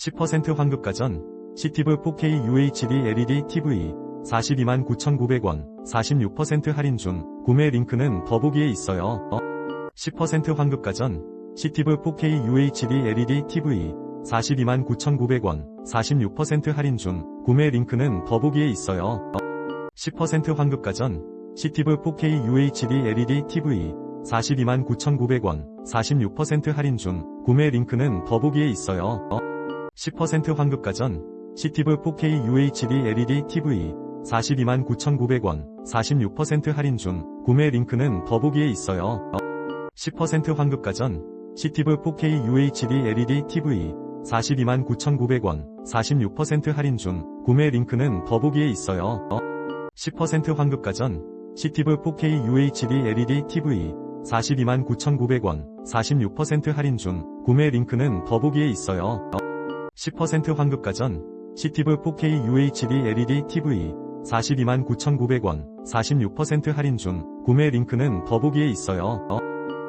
10% 환급 가전, 시티브 4K UHD LED TV, 42만 9,900원, 46% 할인 중, 구매 링크는 더보기에 있어요. 어? 10% 환급 가전, 시티브 4K UHD LED TV, 42만 9,900원, 46% 할인 중, 구매 링크는 더보기에 있어요. 어? 10% 환급 가전, 시티브 4K UHD LED TV, 42만 9,900원, 46% 할인 중, 구매 링크는 더보기에 있어요. 어? 10% 환급 가전, 시티브 4K UHD LED TV, 42만 9,900원, 46% 할인 중, 구매 링크는 더보기에 있어요. 어? 10% 환급 가전, 시티브 4K UHD LED TV, 42만 9,900원, 46% 할인 중, 구매 링크는 더보기에 있어요. 어? 10% 환급 가전, 시티브 4K UHD LED TV, 42만 9,900원, 46% 할인 중, 구매 링크는 더보기에 있어요. 어? 10% 환급 가전, 시티브 4K UHD LED TV, 42만 9,900원, 46% 할인 중, 구매 링크는 더보기에 있어요. 어?